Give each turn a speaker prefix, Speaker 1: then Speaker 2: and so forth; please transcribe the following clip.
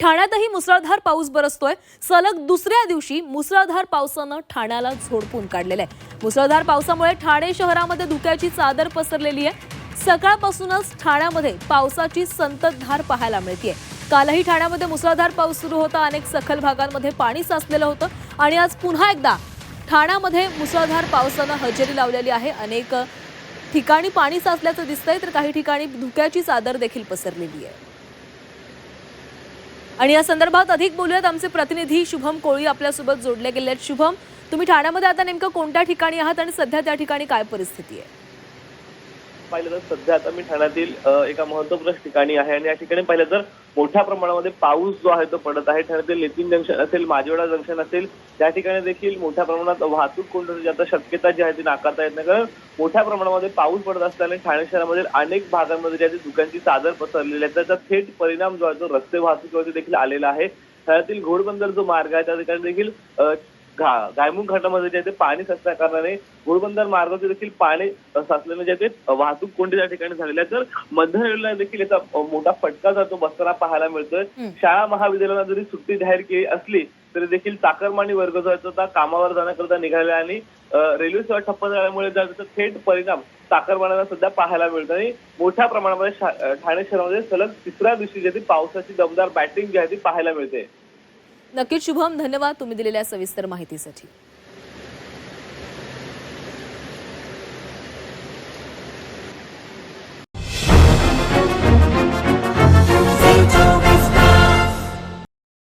Speaker 1: ठाण्यातही मुसळधार पाऊस बरसतोय. सलग दुसऱ्या दिवशी मुसळधार पावसानं ठाण्याला झोडपून काढलेलं आहे. मुसळधार पावसामुळे ठाणे शहरामध्ये धुक्याची चादर पसरलेली आहे. सकाळपासूनच ठाण्यामध्ये पावसाची संततधार पाहायला मिळते कालही ठाण्यामध्ये मुसळधार पाऊस सुरू होता. अनेक सखल भागांमध्ये पाणी साचलेलं होतं. आणि आज पुन्हा एकदा ठाण्यामध्ये मुसळधार पावसानं हजेरी लावलेली आहे. अनेक ठिकाणी पाणी साचल्याचं दिसतंय तर काही ठिकाणी धुक्याची चादर देखील पसरलेली आहे. आणि या संदर्भात अधिक बोलूयात. आमचे प्रतिनिधी शुभम कोळी आपल्यासोबत जोडले गेले आहेत शुभम तुम्ही ठाण्यामध्ये आता नेमकं कोणत्या ठिकाणी आहात आणि सध्या त्या ठिकाणी काय परिस्थिती आहे?
Speaker 2: पाहिलं तर सध्या आता मी ठाण्यातील एका महत्त्वपूर्ण ठिकाणी आहे आणि या ठिकाणी पाहिलं तर मोठ्या प्रमाणामध्ये पाऊस जो आहे तो पडत आहे. ठाण्यातील लेतीन जंक्शन असेल माजिवडा जंक्शन असेल त्या ठिकाणी देखील मोठ्या प्रमाणात वाहतूक कोंडण्याची आता शक्यता जी आहे ती नाकारता येत नाही. कारण मोठ्या प्रमाणामध्ये पाऊस पडत असल्याने ठाणे शहरामधील अनेक भागांमध्ये जे आहे ती चादर पसरलेली आहे त्याचा थेट परिणाम जो आहे तो रस्ते वाहतुकीवरती देखील आलेला आहे. ठाण्यातील घोडबंदर जो मार्ग आहे त्या ठिकाणी देखील गायमुख घाटामध्ये जे आहे ते पाणी साचल्या कारणाने घोडबंदर मार्गावरती देखील पाणी साचल्याने जे आहे ते वाहतूक कोंडी त्या ठिकाणी झालेली आहे. तर मध्य रेल्वेला देखील याचा मोठा फटका जातो बसताना पाहायला मिळतोय. शाळा महाविद्यालयाला जरी सुट्टी जाहीर केली असली तरी देखील चाकरमानी वर्ग जो आहे कामावर जाण्याकरता निघालेला आणि रेल्वे सेवा ठप्प झाल्यामुळे त्याचा थेट परिणाम चाकरमान्यांना सध्या पाहायला मिळतो आणि मोठ्या प्रमाणामध्ये ठाणे शहरामध्ये सलग तिसऱ्या दिवशी जी पावसाची दमदार बॅटिंग जी आहे ती पाहायला मिळते.
Speaker 1: नक्कीच शुभम धन्यवाद तुम्ही दिलेल्या सविस्तर माहितीसाठी.